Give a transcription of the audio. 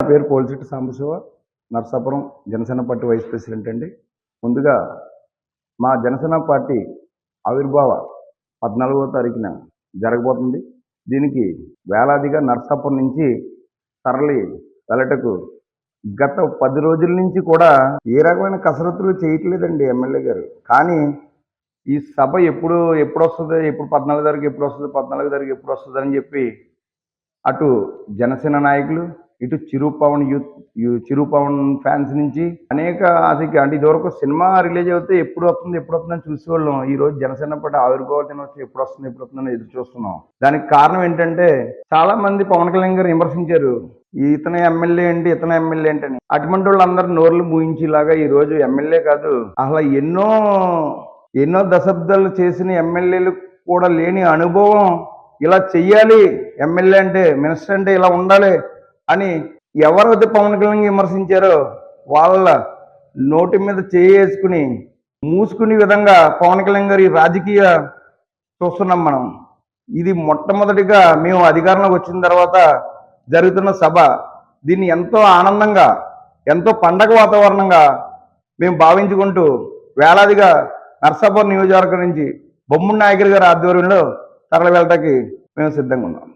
నా పేరు Polchitti Sambasiva Narsapuram Janasena party vice president అండి. ముందుగా మా జనసేన పార్టీ ఆవిర్భావ పద్నాలుగవ తారీఖున జరగబోతుంది. దీనికి వేలాదిగా నర్సాపురం నుంచి తరలి వెళ్ళటకు గత పది రోజుల నుంచి కూడా ఏ రకమైన కసరత్తులు చేయట్లేదండి ఎమ్మెల్యే గారు. కానీ ఈ సభ ఎప్పుడు ఎప్పుడు వస్తుంది ఎప్పుడు పద్నాలుగు తారీఖు ఎప్పుడు వస్తుంది పద్నాలుగు తారీఖు ఎప్పుడు వస్తుంది అని చెప్పి అటు జనసేన నాయకులు ఇటు చిరు పవన్ యూత్ చిరుపవన్ చిరు పవన్ ఫ్యాన్స్ నుంచి అనేక ఆశకి అంటే ఇదివరకు సినిమా రిలీజ్ అవుతే ఎప్పుడు వస్తుంది ఎప్పుడు వస్తుందని చూసేవాళ్ళం. ఈ రోజు జనసేన పార్టీ ఆవిర్భావ దినోత్సవం ఎప్పుడు వస్తుంది ఎప్పుడు వస్తుందని ఎదురు చూస్తున్నాం. దానికి కారణం ఏంటంటే చాలా మంది పవన్ కళ్యాణ్ గారు విమర్శించారు. ఇతనే ఎమ్మెల్యే ఏంటి ఇతను ఎమ్మెల్యే ఏంటని అటువంటి వాళ్ళందరూ నోర్లు మూయించేలాగా ఈ రోజు ఎమ్మెల్యే కాదు. అసలు ఎన్నో ఎన్నో దశాబ్దాలు చేసిన ఎమ్మెల్యేలు కూడా లేని అనుభవం. ఇలా చెయ్యాలి ఎమ్మెల్యే అంటే మినిస్టర్ అంటే ఇలా ఉండాలి. అని ఎవరైతే పవన్ కళ్యాణ్ విమర్శించారో వాళ్ళ నోటి మీద చేసుకుని మూసుకునే విధంగా పవన్ కళ్యాణ్ గారి రాజకీయ చూస్తున్నాం మనం. ఇది మొట్టమొదటిగా మేము అధికారంలోకి వచ్చిన తర్వాత జరుగుతున్న సభ. దీన్ని ఎంతో ఆనందంగా ఎంతో పండగ వాతావరణంగా మేము భావించుకుంటూ వేలాదిగా నర్సాపూర్ నియోజకవర్గం నుంచి బొమ్ముడి నాయకుడి గారి ఆధ్వర్యంలో తరలి వెళ్ళటానికి మేము సిద్ధంగా ఉన్నాం.